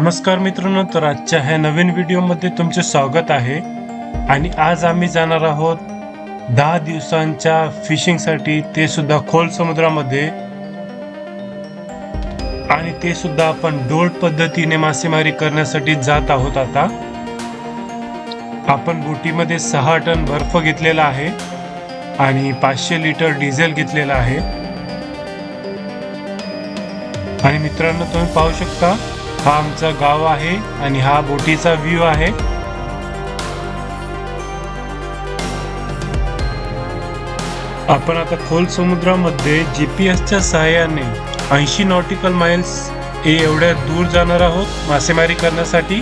नमस्कार मित्रांनो तर आजच्या ह्या नवीन व्हिडिओमध्ये तुमचे स्वागत आहे. आणि आज आम्ही जाणार आहोत दहा दिवसांच्या फिशिंगसाठी ते सुद्धा खोल समुद्रामध्ये. आणि ते सुद्धा आपण डोल पद्धतीने मासेमारी करण्यासाठी जात आहोत आता. आपण बोटीमध्ये सहा टन बर्फ घेतलेला आहे. आणि पाचशे लिटर डिझेल घेतलेला आहे. आणि मित्रांनो तुम्ही पाहू शकता हा आमचा गाव आहे आणि हा बोटीचा व्ह्यू आहे. आपण आता खोल समुद्रामध्ये जी पी एसच्या सहाय्याने ऐंशी नॉटिकल माइल्स हे एवढ्या दूर जाणार आहोत मासेमारी करण्यासाठी.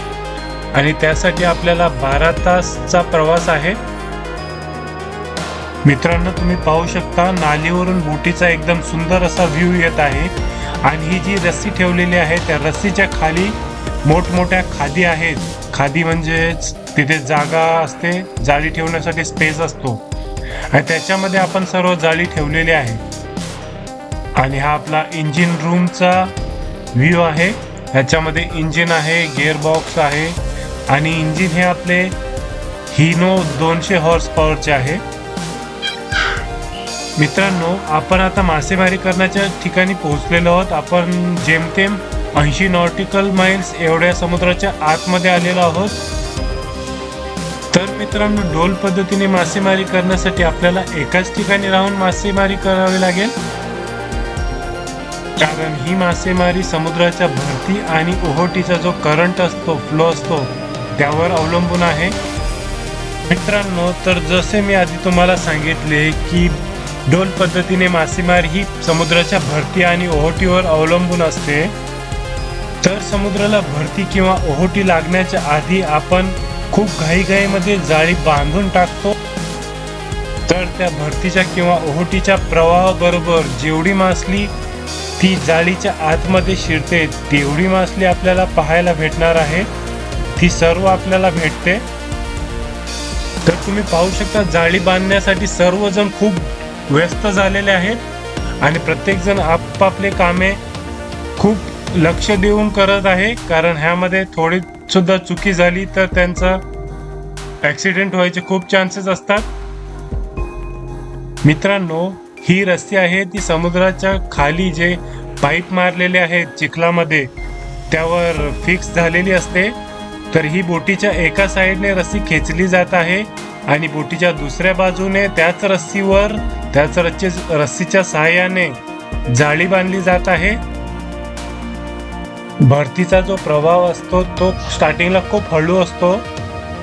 आणि त्यासाठी आपल्याला बारा तासचा प्रवास आहे. मित्रांनो तुम्ही पाहू शकता नालीवरून बोटीचा एकदम सुंदर असा व्ह्यू येत आहे. आणि ही जी रस्सी ठेवलेली आहे त्या रस्सीच्या खाली मोठमोठ्या खादी आहेत. खादी म्हणजेच तिथे जागा असते जाळी ठेवण्यासाठी स्पेस असतो. आणि त्याच्यामध्ये आपण सर्व जाळी ठेवलेली आहे. आणि हा आपला इंजिन रूमचा व्ह्यू आहे. ह्याच्यामध्ये इंजिन आहे गिअर बॉक्स आहे. आणि इंजिन हे आपले हिनो दोनशे हॉर्स पॉवरचे आहे. मित्रांनो आपण आता मासेमारी करण्याच्या ठिकाणी पोहोचलेलो आहोत. आपण जेमतेम ऐंशी नॉटिकल माइल्स एवढ्या समुद्राच्या आतमध्ये आलेलो आहोत. तर मित्रांनो डोल पद्धतीने मासेमारी करण्यासाठी आपल्याला एकाच ठिकाणी राहून मासेमारी करावी लागेल. कारण ही मासेमारी समुद्राच्या भरती आणि ओहोटीचा जो करंट असतो फ्लो असतो त्यावर अवलंबून आहे. मित्रांनो तर जसे मी आधी तुम्हाला सांगितले की ढोल पद्धतीने मासेमारी ही समुद्राच्या भरती आणि ओहोटीवर अवलंबून असते. तर समुद्राला भरती किंवा ओहोटी लागण्याच्या आधी आपण खूप घाईघाईमध्ये जाळी बांधून टाकतो. तर त्या भरतीच्या किंवा ओहोटीच्या प्रवाहाबरोबर जेवढी मासली ती जाळीच्या आतमध्ये शिरते तेवढी मासली आपल्याला पाहायला भेटणार आहे. ती सर्व आपल्याला भेटते. तर तुम्ही पाहू शकता जाळी बांधण्यासाठी सर्वजण खूप व्यस्त झालेले आहेत आणि प्रत्येकजण आपापले कामे खूप लक्ष देऊन करत आहे. कारण ह्यामध्ये थोडी सुद्धा चुकी झाली तर त्यांचा ॲक्सिडेंट व्हायचे खूप चान्सेस असतात. मित्रांनो ही रस्सी आहे ती समुद्राच्या खाली जे पाईप मारलेले आहेत चिखलामध्ये त्यावर फिक्स झालेली असते. तर ही बोटीच्या एका साईडने रस्सी खेचली जात आहे. आणि बोटीच्या दुसऱ्या बाजूने त्याच रस्सीवर त्याच रस्सी रस्सीच्या सहाय्याने जाळी बांधली जात आहे. भरतीचा जो प्रभाव असतो तो स्टार्टिंगला खूप हळू असतो.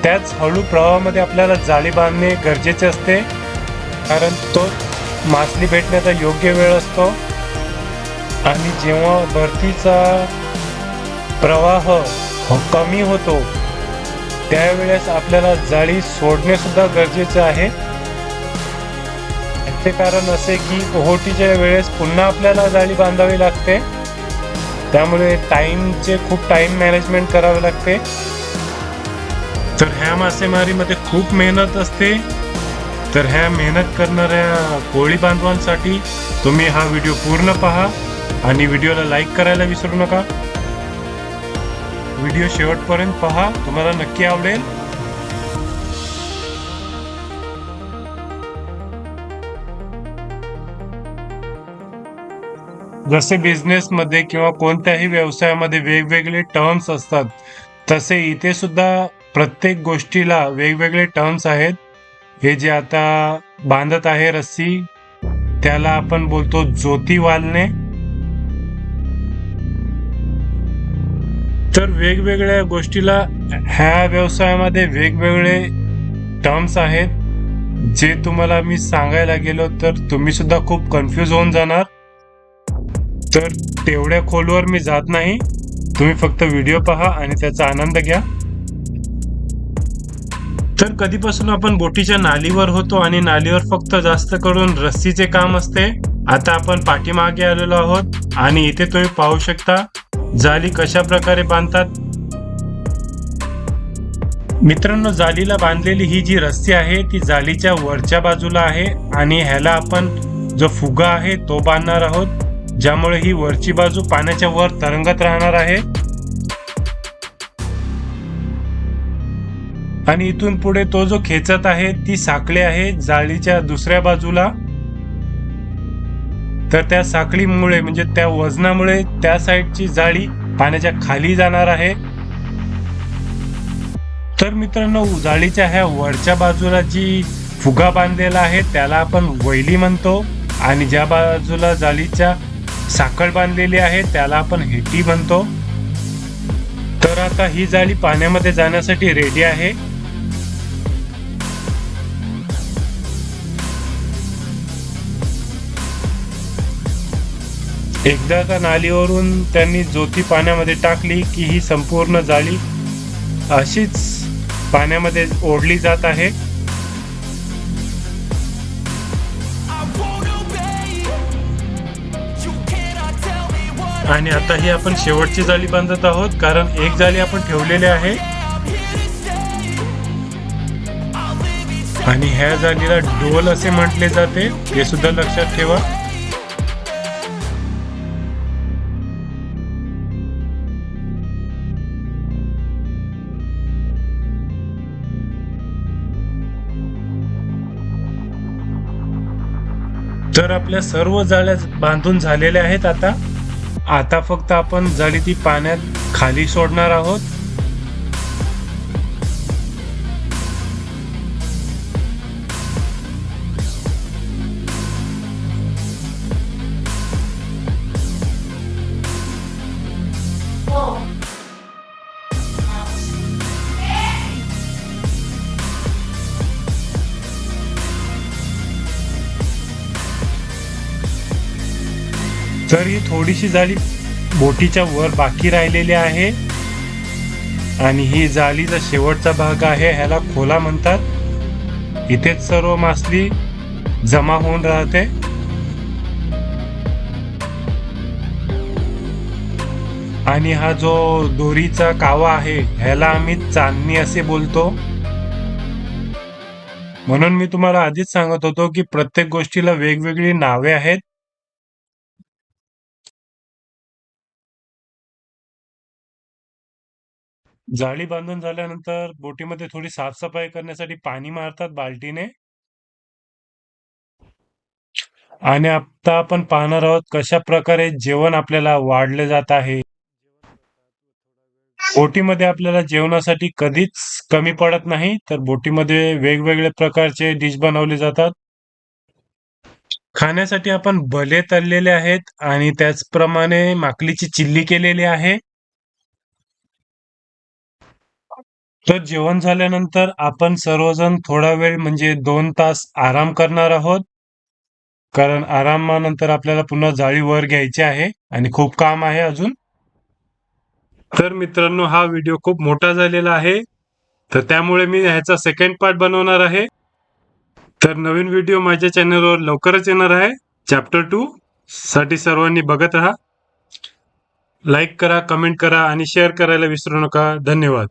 त्याच हळू प्रवाहामध्ये आपल्याला जाळी बांधणे गरजेचे असते. कारण तो मासली भेटण्याचा योग्य वेळ असतो. आणि जेव्हा भरतीचा प्रवाह हो- कमी होतो त्यावेळेस आपल्याला जाळी सोडणे सुद्धा गरजेचे आहे. याचे कारण असे की ओहोटीच्या वेळेस पुन्हा आपल्याला जाळी बांधावी लागते. त्यामुळे टाईमचे खूप टाईम मॅनेजमेंट करावे लागते. तर ह्या मासेमारीमध्ये खूप मेहनत असते. तर ह्या मेहनत करणाऱ्या कोळी बांधवांसाठी तुम्ही हा व्हिडिओ पूर्ण पहा आणि व्हिडिओला लाईक करायला विसरू नका. व्हिडिओ शेवटपर्यंत पहा. तुम्हाला नक्की आवडेल. जसे बिझनेसमध्ये किंवा कोणत्याही व्यवसायामध्ये वेगवेगळे टर्म्स असतात तसे इथे सुद्धा प्रत्येक गोष्टीला वेगवेगळे टर्म्स आहेत. हे जे आता बांधत आहे रस्सी त्याला आपण बोलतो ज्योती वालणे तर वेगवेगळ्या गोष्टीला ह्या व्यवसायामध्ये वेगवेगळे टर्म्स आहेत. जे तुम्हाला मी सांगायला गेलो तर तुम्ही सुद्धा खूप कन्फ्यूज होऊन जाणार. तर तेवढ्या खोलवर मी जात नाही. तुम्ही फक्त व्हिडिओ पहा आणि त्याचा आनंद घ्या. तर कधीपासून आपण बोटीच्या नालीवर होतो आणि नालीवर फक्त जास्त करून रस्सीचे काम असते. आता आपण पाठीमागे आलेलो आहोत आणि इथे तुम्ही पाहू शकता जाली कशा प्रकारे बांधतात? मित्रांनो जालीला बांधलेली ही जी रस्सी आहे ती जालीच्या वरच्या बाजूला आहे आणि ह्याला आपण जो फुगा आहे तो बांधणार आहोत ज्यामुळे ही वरची बाजू पाण्याच्या वर तरंगत राहणार आहे. आणि इथून पुढे तो जो खेचत आहे ती साखळी आहे जाळीच्या दुसऱ्या बाजूला. तर त्या साखळीमुळे म्हणजे त्या वजनामुळे त्या साईडची जाळी पाण्याच्या खाली जाणार आहे. तर मित्रांनो जाळीच्या ह्या वरच्या बाजूला जी फुगा बांधलेला आहे त्याला आपण वैली म्हणतो. आणि ज्या बाजूला जाळीच्या साखळ बांधलेली आहे त्याला आपण हेटी म्हणतो. तर आता ही जाळी पाण्यामध्ये जाण्यासाठी रेडी आहे. एकदा का नालीवरून त्यांनी ज्योती पाण्यामध्ये टाकली की ही संपूर्ण जाळी अशीच पाण्यामध्ये ओढली जात आहे. आणि आता ही आपण शेवटची जाळी बांधत आहोत कारण एक जाळी आपण ठेवलेली आहे. आणि ह्या जाळीला डोल असे म्हटले जाते हे सुद्धा लक्षात ठेवा. तर आपल्या सर्व जाळ्या बांधून झालेल्या आहेत आता. आता फक्त आपण जाळी ती पाण्यात खाली सोडणार आहोत. तर ही थोडीशी जाळी बोटीच्या वर बाकी राहिलेली आहे आणि ही जाळीचा शेवटचा भाग आहे ह्याला खोला म्हणतात. इथेच सर्व मासली जमा होऊन राहते. आणि हा जो दोरीचा कावा आहे ह्याला आम्ही चांदणी असे बोलतो. म्हणून मी तुम्हाला आधीच सांगत होतो की प्रत्येक गोष्टीला वेगवेगळी नावे आहेत. जाळी बांधून झाल्यानंतर बोटीमध्ये थोडी साफसफाई करण्यासाठी पाणी मारतात बाल्टीने. आणि आता आपण पाहणार आहोत कशा प्रकारे जेवण आपल्याला वाढले जात आहे. बोटीमध्ये आपल्याला जेवणासाठी कधीच कमी पडत नाही तर बोटीमध्ये वेगवेगळ्या प्रकारचे डिश बनवले जातात. खाण्यासाठी आपण भले तळलेले आहेत आणि त्याचप्रमाणे माकलीची चिल्ली केलेली आहे. तर जेवण झाल्यानंतर आपण सर्वजण थोडा वेळ म्हणजे दोन तास आराम करणार आहोत. कारण आरामानंतर आपल्याला पुन्हा जाळी वर घ्यायची आहे आणि खूप काम आहे अजून. तर मित्रांनो हा व्हिडिओ खूप मोठा झालेला आहे. तर त्यामुळे मी ह्याचा सेकंड पार्ट बनवणार आहे. तर नवीन व्हिडिओ माझ्या चॅनलवर लवकरच येणार आहे. चॅप्टर टू साठी सर्वांनी बघत राहा. लाईक करा कमेंट करा आणि शेअर करायला विसरू नका. धन्यवाद.